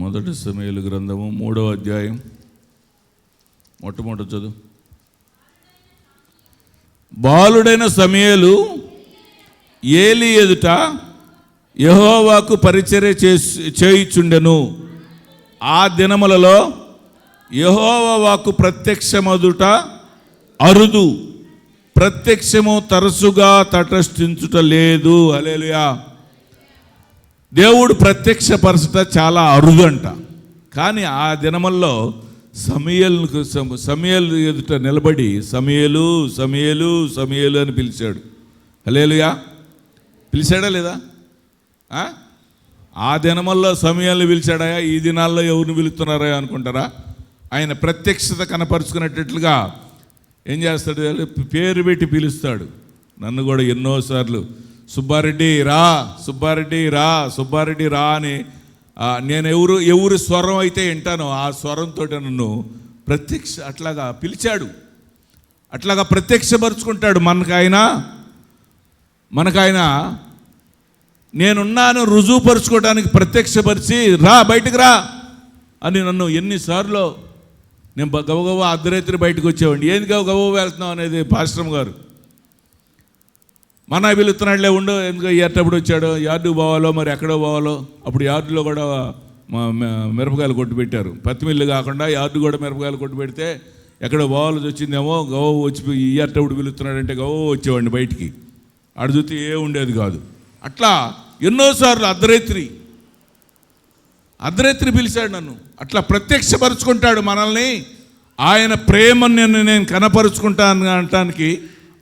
మొదటి సమయలు గ్రంథము మూడవ అధ్యాయం. మొట్టమొదటి చదువు. బాలుడైన సమయలు ఏలి ఎదుట యహోవాకు పరిచర్య చేసి చేయుచుండెను. ఆ దినములలో యహోవాకు ప్రత్యక్షమదుట అరుదు. ప్రత్యక్షము తరచుగా తటస్థించుట లేదు. అలేలుయా దేవుడు ప్రత్యక్షపరచట చాలా అరుదంట. కానీ ఆ దినముల్లో సమయలకు సమయలు ఎదుట నిలబడి సమయలు సమయలు సమయలు అని పిలిచాడు. హలేలుయా పిలిచాడా లేదా? ఆ? దినమల్లో దినముల్లో సమయాలను పిలిచాడా ఈ దినాల్లో ఎవరిని పిలుస్తున్నారా అనుకుంటారా? ఆయన ప్రత్యక్షత కనపరుచుకునేటట్లుగా ఏం చేస్తాడు? పేరు పెట్టి పిలుస్తాడు. నన్ను కూడా ఎన్నోసార్లు సుబ్బారెడ్డి రా సుబ్బారెడ్డి రా సుబ్బారెడ్డి రా అని నేను ఎవరు ఎవరు స్వరం అయితే వింటానో ఆ స్వరంతో నన్ను ప్రత్యక్ష అట్లాగా పిలిచాడు. అట్లాగా ప్రత్యక్షపరుచుకుంటాడు మనకాయన. మనకాయన నేనున్నాను రుజువుపరుచుకోవడానికి ప్రత్యక్షపరిచి రా బయటకు రా అని నన్ను ఎన్నిసార్లు నేను బ- గబగబా అర్ధరాత్రి బయటకు వచ్చేవాడిని. ఏంది గబగబా వెళ్తున్నావు అనేది పాశ్రమ్ గారు. మన పిలుస్తున్నాడులే ఉండు ఎందుకు ఎట్టప్పుడు వచ్చాడు? యార్డు పోవాలో మరి ఎక్కడో పోవాలో? అప్పుడు యార్డులో కూడా మా మిరపకాయలు కొట్టు పెట్టారు. పత్తిమిల్లు కాకుండా యార్డు కూడా మిరపకాయలు కొట్టు పెడితే ఎక్కడ పోవాల్సి వచ్చిందేమో గవ వచ్చి ఈ అట్టవుడు పిలుస్తున్నాడంటే గవ వచ్చేవాడిని బయటికి. ఆడు చూస్తే ఏ ఉండేది కాదు. అట్లా ఎన్నోసార్లు అర్ధరాత్రి అర్ధరాత్రి పిలిచాడు నన్ను. అట్లా ప్రత్యక్షపరుచుకుంటాడు మనల్ని. ఆయన ప్రేమను నేను నేను కనపరుచుకుంటాను అనటానికి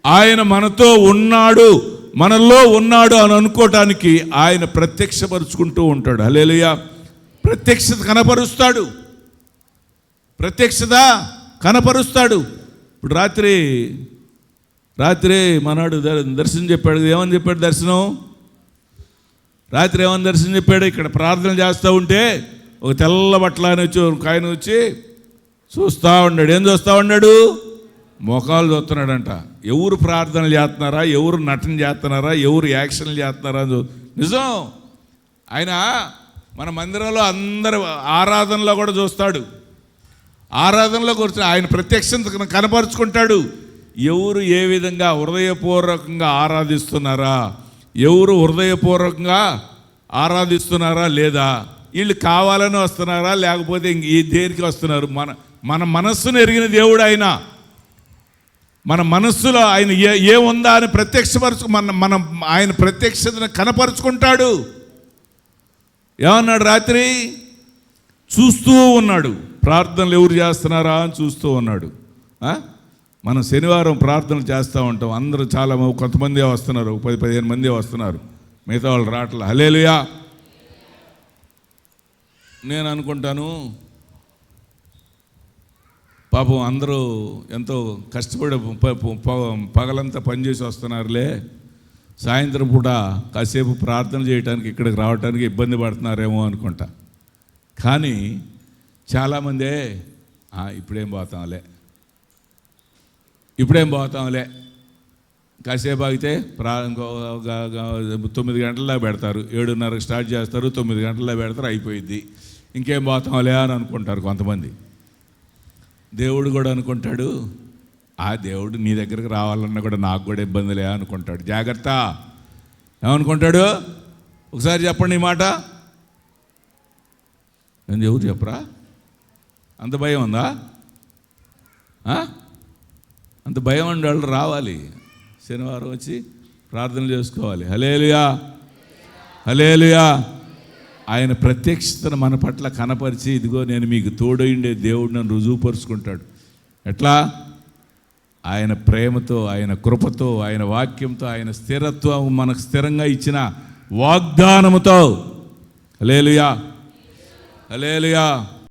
ఆయన మనతో ఉన్నాడు మనలో ఉన్నాడు అని అనుకోవటానికి ఆయన ప్రత్యక్షపరుచుకుంటూ ఉంటాడు. హలేలుయా ప్రత్యక్షత కనపరుస్తాడు. ప్రత్యక్షత కనపరుస్తాడు. ఇప్పుడు రాత్రి రాత్రి మనాడు దర్శనం చెప్పాడు. ఏమని చెప్పాడు దర్శనం? రాత్రి ఏమని దర్శనం చెప్పాడు? ఇక్కడ ప్రార్థన చేస్తూ ఉంటే ఒక తెల్ల బట్టలు ఆయన వచ్చి ఒక ఆయన వచ్చి చూస్తూ ఉన్నాడు. ఏం చూస్తూ ఉన్నాడు? మోకాలు చూస్తున్నాడంట. ఎవరు ప్రార్థనలు చేస్తున్నారా? ఎవరు నటన చేస్తున్నారా? ఎవరు యాక్షన్లు చేస్తున్నారా నిజం. ఆయన మన మందిరంలో అందరు ఆరాధనలో కూడా చూస్తాడు. ఆరాధనలో కూర్చొని ఆయన ప్రత్యక్షత కనపరుచుకుంటాడు. ఎవరు ఏ విధంగా హృదయపూర్వకంగా ఆరాధిస్తున్నారా? ఎవరు హృదయపూర్వకంగా ఆరాధిస్తున్నారా లేదా? వీళ్ళు కావాలని వస్తున్నారా? లేకపోతే ఇంక ఈ దేనికి వస్తున్నారు? మన మన మనస్సును ఎరిగిన దేవుడు ఆయన. మన మనస్సులో ఆయన ఏ ఏముందా అని ప్రత్యక్షపరచు మన మనం ఆయన ప్రత్యక్షతను కనపరుచుకుంటాడు. ఏమన్నాడు రాత్రి? చూస్తూ ఉన్నాడు. ప్రార్థనలు ఎవరు చేస్తున్నారా అని చూస్తూ ఉన్నాడు. మనం శనివారం ప్రార్థనలు చేస్తూ ఉంటాం. అందరూ చాలా కొంతమంది వస్తున్నారు. పది పదిహేను మంది వస్తున్నారు. మిగతా వాళ్ళు రావట్లే. హలేలుయా నేను అనుకుంటాను పాపం అందరూ ఎంతో కష్టపడి పగలంతా పనిచేసి వస్తున్నారులే. సాయంత్రం పూట కాసేపు ప్రార్థన చేయడానికి ఇక్కడికి రావడానికి ఇబ్బంది పడుతున్నారేమో అనుకుంటా. కానీ చాలామందే ఇప్పుడేం పోతాంలే. ఇప్పుడేం పోతాంలే. కాసేపు ఆగితే ప్రా తొమ్మిది గంటల్లో పెడతారు. ఏడున్నరకు స్టార్ట్ చేస్తారు తొమ్మిది గంటల్లో పెడతారు అయిపోయింది ఇంకేం పోతాంలే అని అనుకుంటారు కొంతమంది. దేవుడు కూడా అనుకుంటాడు ఆ దేవుడు నీ దగ్గరకు రావాలన్నా కూడా నాకు కూడా ఇబ్బందిలే అనుకుంటాడు. జాగ్రత్త. ఏమనుకుంటాడు? ఒకసారి చెప్పండి ఈ మాట. నేను ఎవరు చెప్పరా? అంత భయం ఉందా? అంత భయం ఉండే వాళ్ళు రావాలి. శనివారం వచ్చి ప్రార్థన చేసుకోవాలి. హలేలుయా హలేలుయా ఆయన ప్రత్యక్షతను మన పట్ల కనపరిచి ఇదిగో నేను మీకు తోడైండే దేవుడు నన్ను రుజువుపరుచుకుంటాడు. ఎట్లా? ఆయన ప్రేమతో ఆయన కృపతో ఆయన వాక్యంతో ఆయన స్థిరత్వం మనకు స్థిరంగా ఇచ్చిన వాగ్దానముతో. Hallelujah hallelujah